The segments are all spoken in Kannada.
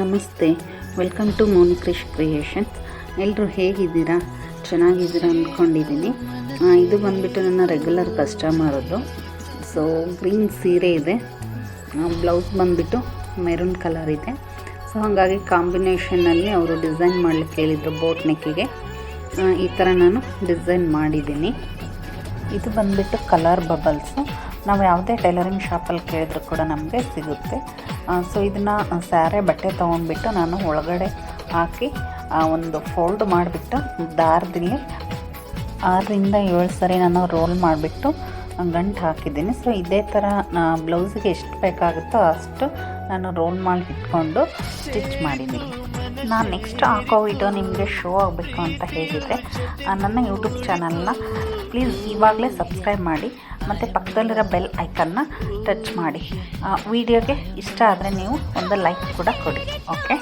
ನಮಸ್ತೆ welcome to Moni Krish creations ಎಲ್ಲರೂ ಹೇಗಿದ್ದೀರಾ? ಚೆನ್ನಾಗಿದ್ದೀರಾ ಅಂದ್ಕೊಂಡಿದ್ದೀನಿ. ಇದು ಬಂದುಬಿಟ್ಟು ನನ್ನ ರೆಗ್ಯುಲರ್ ಕಸ್ಟಮರದ್ದು ಸೊ ಗ್ರೀನ್ ಸೀರೆ ಇದೆ. ಬ್ಲೌಸ್ ಬಂದುಬಿಟ್ಟು ಮೆರೂನ್ ಕಲರ್ ಇದೆ. ಸೊ ಹಾಗಾಗಿ ಕಾಂಬಿನೇಷನಲ್ಲಿ ಅವರು ಡಿಸೈನ್ ಮಾಡಲಿಕ್ಕೆ ಹೇಳಿದರು ಬೋಟ್ ನೆಕ್ಕಿಗೆ ಈ ಥರ ನಾನು ಡಿಸೈನ್ ಮಾಡಿದ್ದೀನಿ. ಇದು ಬಂದುಬಿಟ್ಟು ಕಲರ್ ಬಬಲ್ಸು ನಾವು ಯಾವುದೇ ಟೈಲರಿಂಗ್ ಶಾಪಲ್ಲಿ ಕೇಳಿದ್ರು ಕೂಡ ನಮಗೆ ಸಿಗುತ್ತೆ. ಸೊ ಇದನ್ನು ಸ್ಯಾರೆ, ಬಟ್ಟೆ ತೊಗೊಂಡ್ಬಿಟ್ಟು ನಾನು ಒಳಗಡೆ ಹಾಕಿ ಒಂದು ಫೋಲ್ಡ್ ಮಾಡಿಬಿಟ್ಟು ದಾರದಲ್ಲಿ ಆರರಿಂದ ಏಳು ಸರಿ ನಾನು ರೋಲ್ ಮಾಡಿಬಿಟ್ಟು ಗಂಟು ಹಾಕಿದ್ದೀನಿ. ಸೊ ಇದೇ ಥರ ಬ್ಲೌಸಿಗೆ ಎಷ್ಟು ಬೇಕಾಗುತ್ತೋ ಅಷ್ಟು ನಾನು ರೋಲ್ ಮಾಡಿ ಇಟ್ಕೊಂಡು ಸ್ಟಿಚ್ ಮಾಡಿದ್ದೀನಿ. ನಾನು ನೆಕ್ಸ್ಟ್ ಹಾಕೋ ವಿಡಿಯೋ ನಿಮಗೆ ಶೋ ಆಗಬೇಕು ಅಂತ ಹೇಳಿದರೆ ನನ್ನ ಯೂಟ್ಯೂಬ್ ಚಾನಲ್ನ ಪ್ಲೀಸ್ ಇವಾಗಲೇ ಸಬ್ಸ್ಕ್ರೈಬ್ ಮಾಡಿ ಮತ್ತು ಪಕ್ಕದಲ್ಲಿರೋ ಬೆಲ್ ಐಕನ್ನ ಟಚ್ ಮಾಡಿ. ವಿಡಿಯೋಗೆ ಇಷ್ಟ ಆದರೆ ನೀವು ಒಂದು ಲೈಕ್ ಕೂಡ ಕೊಡಿ, ಓಕೆ?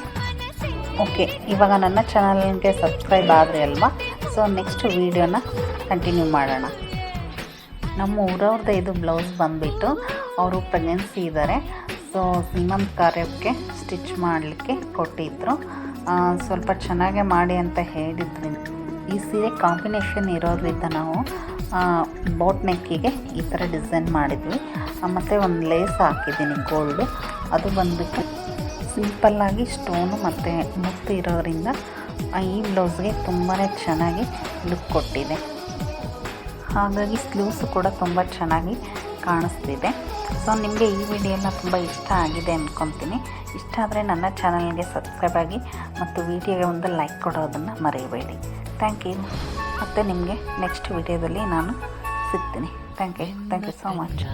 ಓಕೆ, ಇವಾಗ ನನ್ನ ಚಾನಲ್ಗೆ ಸಬ್ಸ್ಕ್ರೈಬ್ ಆದರೆ ಅಲ್ವಾ? ಸೊ, ನೆಕ್ಸ್ಟ್ ವೀಡಿಯೋನ ಕಂಟಿನ್ಯೂ ಮಾಡೋಣ. ನಮ್ಮ ಊರವ್ರದ್ದು ಇದು ಬ್ಲೌಸ್ ಬಂದುಬಿಟ್ಟು ಅವರು ಪ್ರೆಗ್ನೆನ್ಸಿ ಇದ್ದಾರೆ ಸೊ ಸೀಮಂತ್ ಕಾರ್ಯಕ್ಕೆ ಸ್ಟಿಚ್ ಮಾಡಲಿಕ್ಕೆ ಕೊಟ್ಟಿದ್ದರು ಸ್ವಲ್ಪ ಚೆನ್ನಾಗೆ ಮಾಡಿ ಅಂತ ಹೇಳಿದ್ರಿ. ಈ ಸೀರೆ ಕಾಂಬಿನೇಷನ್ ಇರೋದ್ರಿಂದ ನಾವು ಬೋಟ್ ನೆಕ್ಕಿಗೆ ಈ ಥರ ಡಿಸೈನ್ ಮಾಡಿದ್ವಿ. ಮತ್ತು ಒಂದು ಲೇಸ್ ಹಾಕಿದ್ದೀನಿ ಗೋಲ್ಡು ಅದು ಬಂದುಬಿಟ್ಟು ಸಿಂಪಲ್ಲಾಗಿ ಸ್ಟೋನು ಮತ್ತು ಮುತ್ತು ಇರೋದ್ರಿಂದ ಈ ಬ್ಲೌಸ್ಗೆ ತುಂಬಾ ಚೆನ್ನಾಗಿ ಲುಕ್ ಕೊಟ್ಟಿದೆ. ಹಾಗಾಗಿ ಸ್ಲೀವ್ಸು ಕೂಡ ತುಂಬ ಚೆನ್ನಾಗಿ ಕಾಣಿಸ್ತಿದೆ. ಸೊ ನಿಮಗೆ ಈ ವಿಡಿಯೋ ತುಂಬ ಇಷ್ಟ ಆಗಿದೆ ಅಂದ್ಕೊತೀನಿ ಇಷ್ಟ ಆದರೆ ನನ್ನ ಚಾನಲ್ಗೆ ಸಬ್ಸ್ಕ್ರೈಬ್ ಆಗಿ ಮತ್ತು ವಿಡಿಯೋಗೆ ಒಂದು ಲೈಕ್ ಕೊಡೋದನ್ನು ಮರೆಯಬೇಡಿ ಥ್ಯಾಂಕ್ ಯು ಮತ್ತು ನಿಮಗೆ ನೆಕ್ಸ್ಟ್ ವಿಡಿಯೋದಲ್ಲಿ ನಾನು ಸಿಗ್ತೀನಿ. Thank you thank you so much